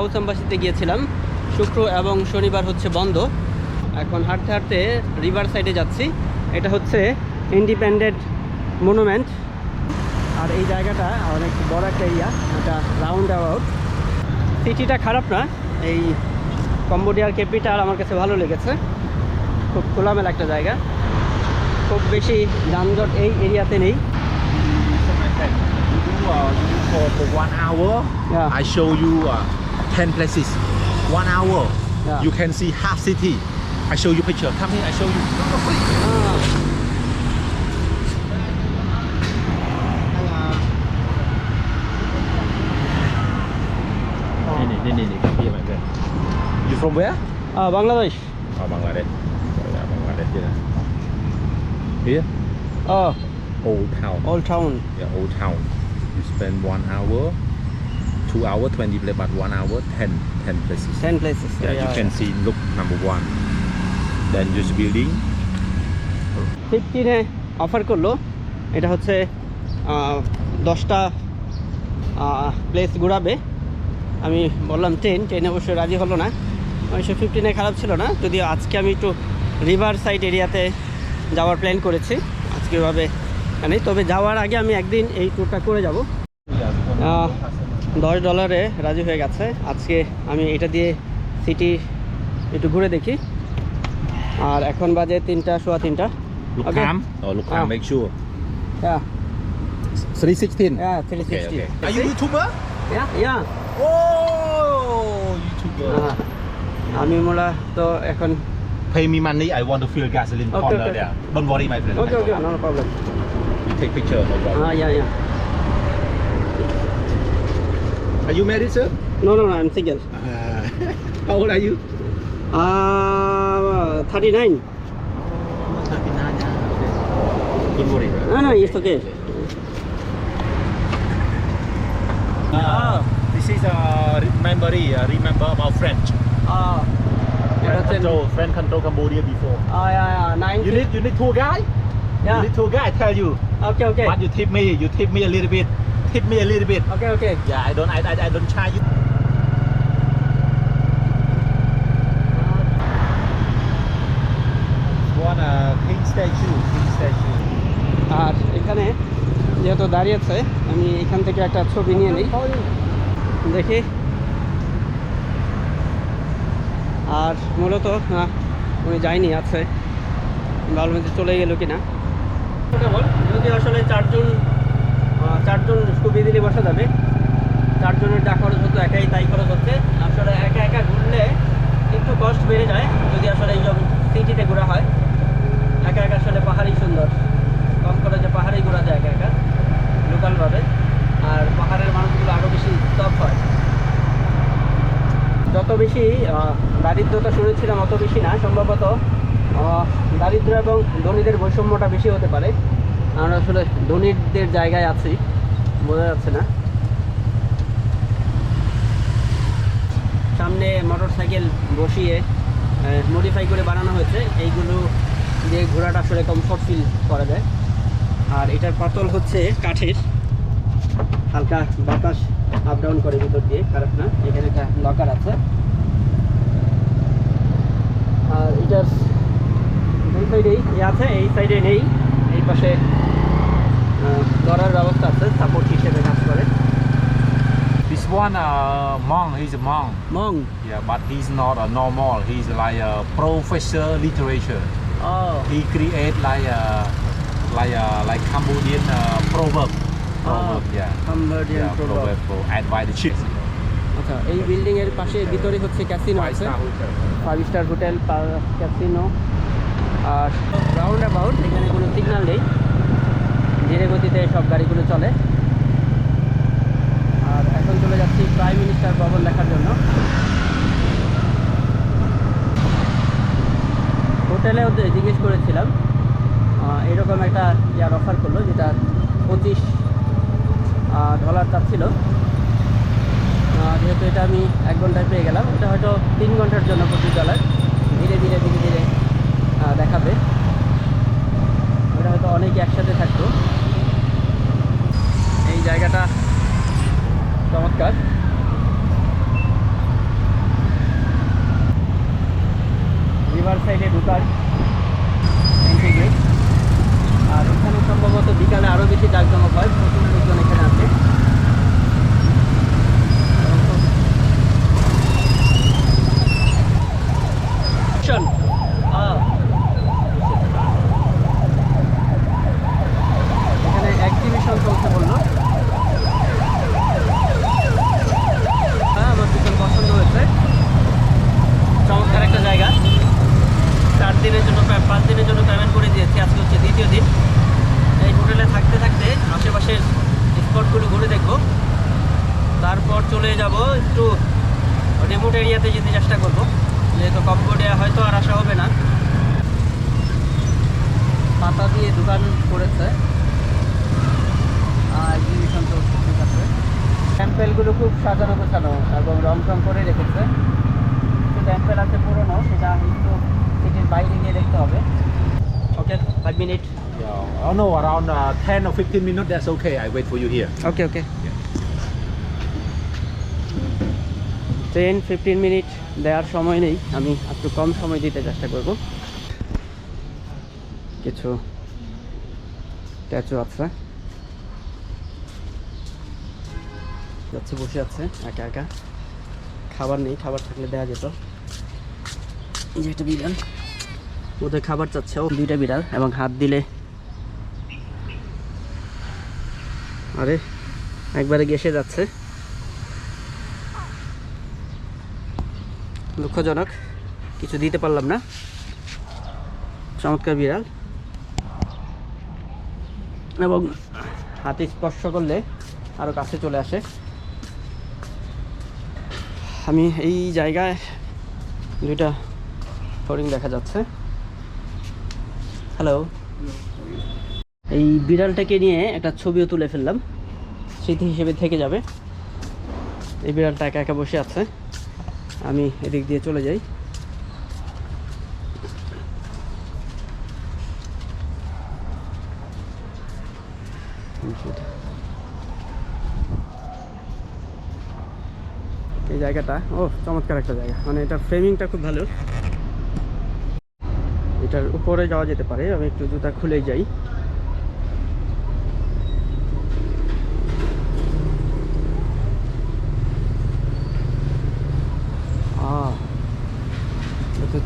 Laos এম্বাসিতে গিয়েছিলাম। শুক্র এবং শনিবার হচ্ছে বন্ধ। এখন হাঁটতে হাঁটতে রিভার সাইডে যাচ্ছি। এটা হচ্ছে ইন্ডিপেন্ডেন্ট মনুমেন্ট। আর এই জায়গাটা অনেক বড় একটা এরিয়া এটা রাউন্ড অ্যাবাউট। সিটিটা খারাপ না এই কম্বোডিয়ার ক্যাপিটাল আমার কাছে ভালো লেগেছে। খুব খোলামেলা একটা জায়গা। খুব বেশি যানজট এই এরিয়াতে নেই। For, for one hour. Yeah. I show you uh, 10 places one hour yeah. you can see half city I show you picture come here I show you ah. You from where? Uh, Bangladesh. Oh, Bangladesh. Yeah, Bangladesh, yeah. Here? Oh. Old town. Old town. Yeah, old town. You spend one hour two hour, twenty places, but one hour, ten, ten places. Ten places Yeah, you can see. Look, number one. Then just building. ফিফটিনে offer করল এটা হচ্ছে দশটা place ঘোরাবে আমি বললাম ten ten অবশ্যই রাজি হলো না অবশ্য ফিফটিনে খারাপ ছিল না যদিও আজকে আমি একটু রিভার সাইড এরিয়াতে যাওয়ার প্ল্যান করেছি আজকে ওভাবে নেই তবে যাওয়ার আগে আমি একদিন এই ট্যুরটা করে যাব দশ ডলারে রাজি হয়ে গেছে আজকে আমি এটা দিয়ে সিটি একটু ঘুরে দেখি আর এখন বাজে তিনটা সোয়া তিনটা Look Okay. calm. Oh, look calm. Ah. Make sure. Yeah, 316. yeah, 360. Okay, okay. Are you YouTuber? Yeah, yeah. Oh, YouTuber. Ah, আমি মোলা তো এখন Pay me money. I want to fill gasoline Okay, corner okay. there. Don't worry, my friend. Okay okay no problem You take picture. No problem. হ্যাঁ ইয়া ইয়া Are you married, sir? No, no, no, I'm single. Uh, how old are you? Uh, 39. Oh, 39, yeah. Don't No, no, it's okay. Uh, this is uh, memory. uh, remember about French. Ah. Uh, Friend control, friend control Cambodia before. Uh, yeah, yeah, You need, you need tour guide? Yeah. You need tour guide, I tell you. Okay, okay. But you tip me, you tip me a little bit. Tip me a little bit. Okay okay Yeah, I don't I, I, I don't charge you. One king statue, king statue. আর এখানে যেহেতু দাঁড়িয়েছে আমি এখান থেকে একটা ছবি নিয়ে নিই দেখি আর মূলত না উনি যায়নি আছে যে চলে গেল কিনা যদি আসলে চারজন চারজন ইজিলি বসা যাবে। চারজনের যা খরচ হতো, একাই তাই খরচ হচ্ছে। আসলে একা একা ঘুরলে একটু কষ্ট বেড়ে যায়, যদি আসলে এই সিটিতে ঘোরা হয়। একা একা আসলে পাহাড়ই সুন্দর। কম খরচে পাহাড়েই ঘোরা যায় একা একা লোকালভাবে আর পাহাড়ের মানুষগুলো আরও বেশি টপ হয়। যত বেশি দারিদ্রতা শুনেছিলাম, অত বেশি না। সম্ভবত দারিদ্র এবং ধনীদের বৈষম্যটা বেশি হতে পারে। আমরা আসলে ধনীদের জায়গায় আছি, বোঝা যাচ্ছে না। সামনে মোটর সাইকেল বসিয়ে মডিফাই করে বানানো হয়েছে। এইগুলো দিয়ে ঘোড়াটা আসলে কমফর্ট ফিল করা যায়। আর এটার পাতল হচ্ছে কাঠের। হালকা বাতাস আপ ডাউন করে ভিতর দিয়ে, খারাপ না। এখানে একটা লকার আছে। আর এটার দুই সাইডেই আছে, এই সাইডে নেই। এই পাশে ধরার ব্যবস্থা আছে সাপোর্ট হিসেবে কাজ করে This one uh monk, he's a monk. Mong Yeah, but he's not a normal. He's like a professor literature. Oh He create like a like a like Cambodian uh, proverb. Proverb, yeah. Cambodian Yeah, proverb for advise the chicks. আচ্ছা এই building এর পাশে ভিতরে হচ্ছে casino Five আছে star hotel. Five star hotel casino R round about এখানে কোনো signal নেই। ধীরে গতিতে সব গাড়িগুলো চলে। আর এখন চলে যাচ্ছি প্রাইম মিনিস্টার ভবন দেখার জন্য। হোটেলে জিজ্ঞেস চার দিনের জন্য পাঁচ দিনের জন্য পেমেন্ট করে দিয়েছি। আজকে হচ্ছে দ্বিতীয় দিন। এই হোটেলে থাকতে থাকতে আশেপাশের স্পটগুলো ঘুরে দেখব। তারপর চলে যাব একটু রিমোট এরিয়াতে যেতে চেষ্টা করব। যেহেতু কম্পোডিয়া হয়তো আর আসা হবে না। পাতা দিয়ে দোকান করেছে। আর তো ঠিক আছে। খুব সাজানো গোছানো এবং রং করে রেখেছে। টেম্পেল আছে পুরোনো, সেটা একটু সিটির বাইরে গিয়ে দেখতে হবে। Okay five minute Yeah. Oh no, around uh, 10 or 15 minutes, that's okay. I wait for you here. Okay okay ten fifteen minute দেওয়ার সময় নেই। আমি একটু কম সময় দিতে চেষ্টা করব। কিছু স্ট্যাচু আছে। যাচ্ছে বসে আছে একা একা। খাবার নেই খাবার থাকলে দেওয়া যেত। এই যে একটা বিড়াল। ওদের খাবার চাচ্ছে ও। দুইটা বিড়াল এবং হাত দিলে। আরে, একবারে গেসে যাচ্ছে। দুঃখজনক, কিছু দিতে পারলাম না। চমৎকার বিড়াল। এবং হাতে স্পর্শ করলে আরও কাছে চলে আসে। আমি এই জায়গায় দুইটা হরিণ দেখা যাচ্ছে। হ্যালো এই বিড়ালটাকে নিয়ে একটা ছবিও তুলে ফেললাম। স্মৃতি হিসেবে থেকে যাবে। এই বিড়ালটা একা একা বসে আছে। আমি এদিক দিয়ে চলে যাই। এই জায়গাটা ও চমৎকার একটা জায়গা। মানে এটার ফ্রেমিংটা খুব ভালো। এটার উপরে যাওয়া যেতে পারে। আমি একটু জুতা খুলেই যাই।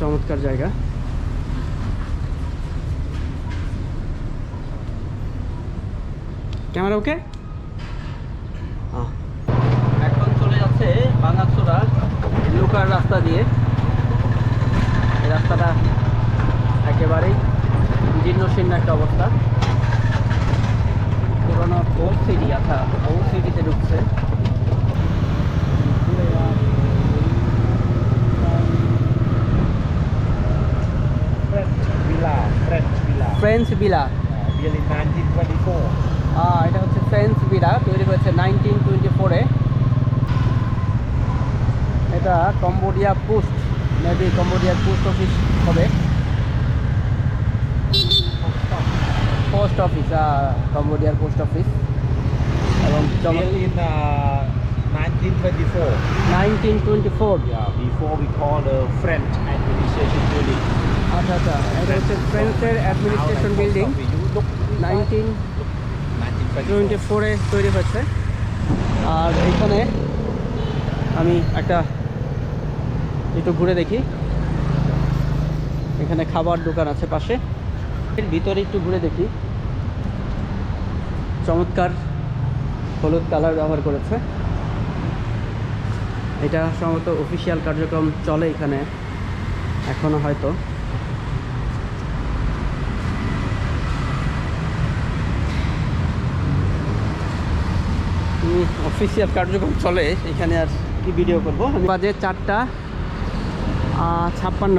চমৎকার জায়গা। Camera okay? এখন চলে যাচ্ছে বাঙাচোরা লুকার রাস্তা দিয়ে। রাস্তাটা একেবারেই জীর্ণ শীর্ণ একটা অবস্থা। পুরোনো ওল্ড সিটি আচ্ছা ওল্ড সিটিতে ঢুকছে ফ্রেঞ্চ বিলা built in 1924. আহ, এটা হচ্ছে ফ্রেঞ্চ বিলা তৈরি হয়েছে নাইনটিন টোয়েন্টি ফোরে এটা কম্বোডিয়া পোস্ট মেবি কম্বোডিয়ার পোস্ট অফিস হবে। পোস্ট অফিস কম্বোডিয়ার পোস্ট অফিস এবং Built in 1924. Nineteen Yeah, before we call the French administration building. আচ্ছা আচ্ছা এটা হচ্ছে ফ্রেঞ্চের অ্যাডমিনিস্ট্রেশন বিল্ডিং নাইনটিন টোয়েন্টি ফোরে তৈরি হয়েছে। আর এখানে আমি একটা একটু ঘুরে দেখি। এখানে খাবার দোকান আছে পাশে। ভিতরে একটু ঘুরে দেখি। চমৎকার হলুদ কালার ব্যবহার করেছে। এটা সম্ভবত অফিসিয়াল কার্যক্রম চলে এখানে, এখনও হয়তো। অফিসিয়াল কার্যক্রম চলে, এখানে আর কি ভিডিও করব? বাজে চারটা ছাপ্পান্ন।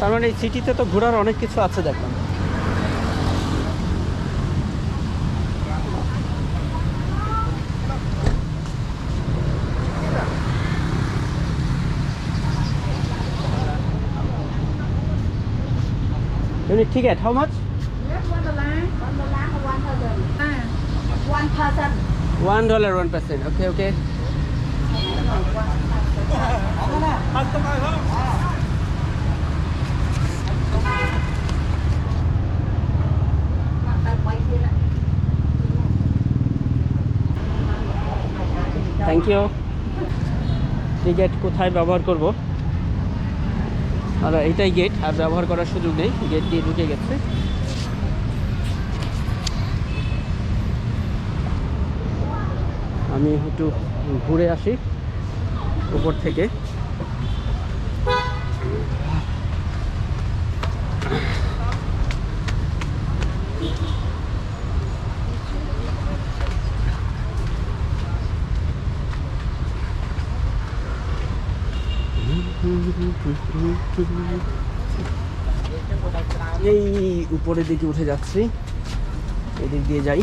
তার মানে এই সিটিতে তো ঘোরার অনেক কিছু আছে দেখলাম Unit ticket, how much? One. Ah, person. One dollar, one percent. Okay, okay. Thank you এই গেট কোথায় ব্যবহার করব? আর এটাই গেট আর ব্যবহার করার সুযোগ নেই গেট দিয়ে ঢুকে গেছে। আমি একটু ঘুরে আসি, উপর থেকে। এই উপরের দিকে উঠে যাচ্ছি। এদিক দিয়ে যাই।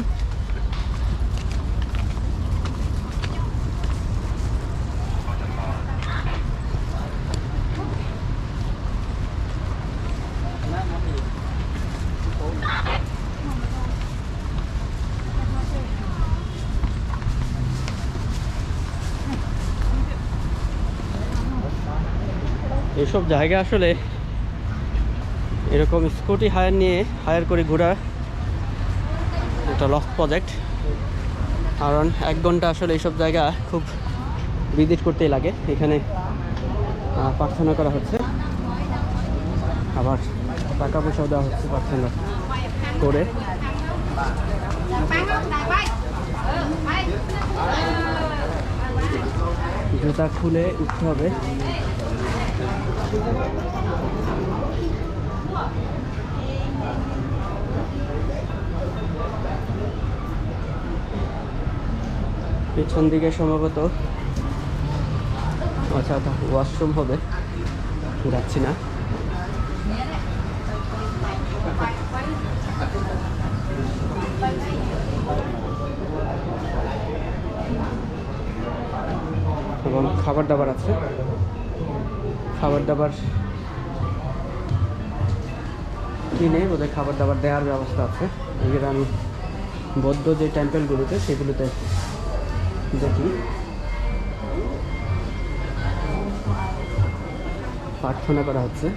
এইসব জায়গা আসলে এরকম স্কুটি হায়ার নিয়ে হায়ার করে ঘোরা একটা লস প্রজেক্ট কারণ এক ঘণ্টা আসলে এইসব জায়গা খুব ভিজিট করতেই লাগে। এখানে প্রার্থনা করা হচ্ছে। আবার টাকা পয়সাও দেওয়া হচ্ছে প্রার্থনা করে। জুতা খুলে উঠতে হবে। পেছন দিকে সম্ভবত। আচ্ছা আচ্ছা ওয়াশরুম হবে। যাচ্ছি না। এবং খাবার দাবার আছে। খাবার দাবার কিনে ওদের খাবার দাবার দেওয়ার ব্যবস্থা আছে। এগুলো আমি বৌদ্ধ যে টেম্পেলগুলোতে সেগুলোতে দেখি। প্রার্থনা করা হচ্ছে।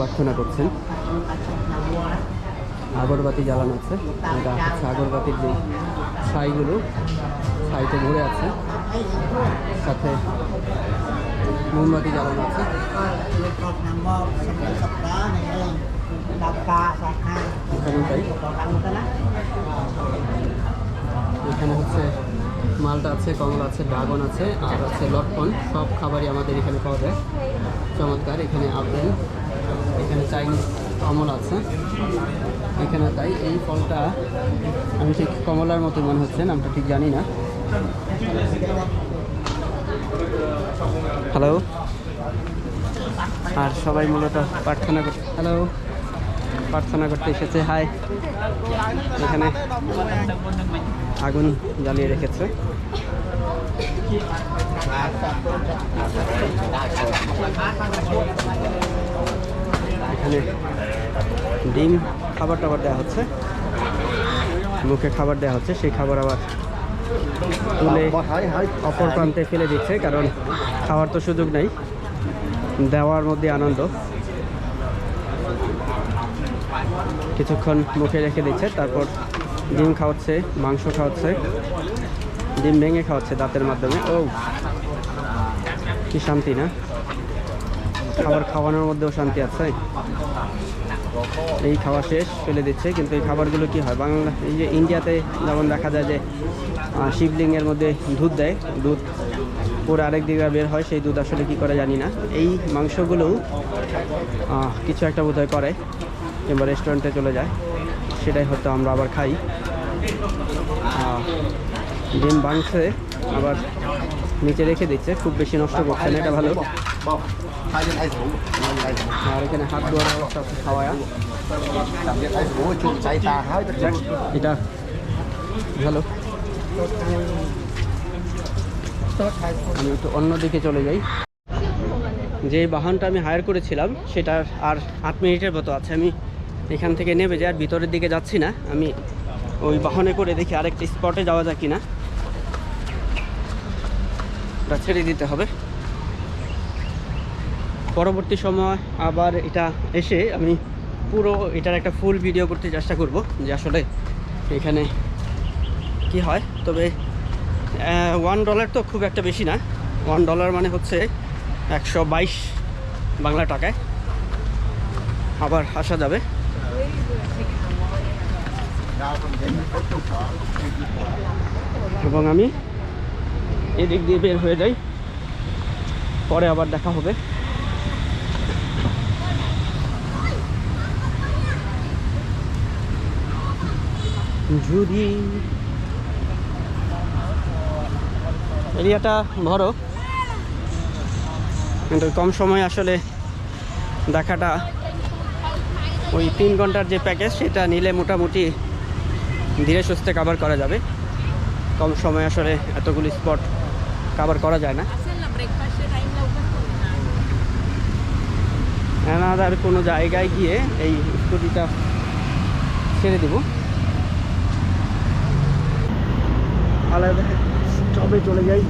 প্রার্থনা করছেন। আগরবাতি জ্বালানো আছে। এটা হচ্ছে আগরবাতির যে ছাইগুলো, ছাইতে ভরে আছে। সাথে মোমবাতি জ্বালানো আছে। এখানে হচ্ছে মালটা আছে, কমলা আছে, ড্রাগন আছে, আর আছে লটকন সব খাবারই আমাদের এখানে পাওয়া যায়। চমৎকার, এখানে আপেল, এখানে চাইনিজ কমলা আছে। এখানে তাই এই ফলটা আমি ঠিক কমলার মতো মনে হচ্ছে নামটা ঠিক জানি না। হ্যালো আর সবাই মূলত প্রার্থনা করতে হ্যালো প্রার্থনা করতে এসেছে হাই এখানে আগুন জ্বালিয়ে রেখেছে। এখানে ডিম খাবার টাবার দেওয়া হচ্ছে। মুখে খাবার দেওয়া হচ্ছে সেই খাবার আবার তুলে অপর প্রান্তে ফেলে দিচ্ছে কারণ খাওয়ার তো সুযোগ নেই। দেওয়ার মধ্যে আনন্দ। কিছুক্ষণ মুখে রেখে দিচ্ছে তারপর ডিম খাওয়াচ্ছে মাংস খাওয়াচ্ছে ডিম ভেঙে খাওয়াচ্ছে দাঁতের মাধ্যমে। ও কি শান্তি না? খাবার খাওয়ানোর মধ্যেও শান্তি আছে। এই খাওয়া শেষ, ফেলে দিচ্ছে। কিন্তু এই খাবারগুলো কি হয়? বাংলা এই যে ইন্ডিয়াতে যেমন দেখা যায় যে শিবলিঙ্গের মধ্যে দুধ দেয়। দুধ পরে আরেক দিকে বের হয়, সেই দুধ আসলে কি করে জানি না। এই মাংসগুলোও কিছু একটা বোধহয় করে, কিংবা রেস্টুরেন্টে চলে যায়। সেটাই হয়তো আমরা আবার খাই। ডিম বাংছে আবার নিচে রেখে দিচ্ছে। খুব বেশি নষ্ট করছে না, এটা ভালো। আর এখানে এটা আমি একটু অন্যদিকে চলে যাই। যে বাহনটা আমি হায়ার করেছিলাম, সেটার আর আট মিনিটের মতো আছে। আমি এখান থেকে নেমে যাই, আর ভিতরের দিকে যাচ্ছি না। আমি ওই বাহনে করে দেখি আরেকটা স্পটে যাওয়া যায় কিনা। ওটা ছেড়ে দিতে হবে। পরবর্তী সময় আবার এটা এসে আমি পুরো এটার একটা ফুল ভিডিও করতে চেষ্টা করব যে আসলে এখানে কি হয়। তবে ওয়ান ডলার তো খুব একটা বেশি না। ওয়ান ডলার মানে হচ্ছে একশো বাইশ বাংলা টাকায়। আবার আসা যাবে। এবং আমি এদিক দিয়ে বের হয়ে যাই। পরে আবার দেখা হবে। যদি এরিয়াটা বড় কিন্তু কম সময় আসলে দেখাটা ওই তিন ঘণ্টার যে প্যাকেজ সেটা নিলে মোটামুটি ধীরে সুস্থে কাভার করা যাবে। কম সময় আসলে এতগুলি স্পট কাভার করা যায় না। এনাদার কোনো জায়গায় গিয়ে এই স্কুটিটা ছেড়ে দিব। আলাদা স্টপে চলে যাই।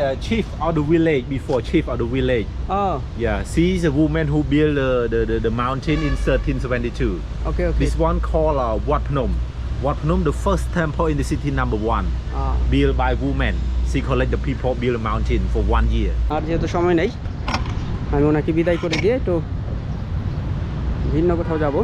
She's like a chief of the village before chief of the village. O Yeah, she's a woman who built the, the, the, the mountain in 1372. Okay okay This one called uh, Wat Phnom. Wat Phnom, the first temple in the city number one, built by women. She collect the people build a mountain for one year. আর যেহেতু সময় নেই আমি ওনাকে বিদায় করে দিয়ে একটু ভিন্ন কোথাও যাব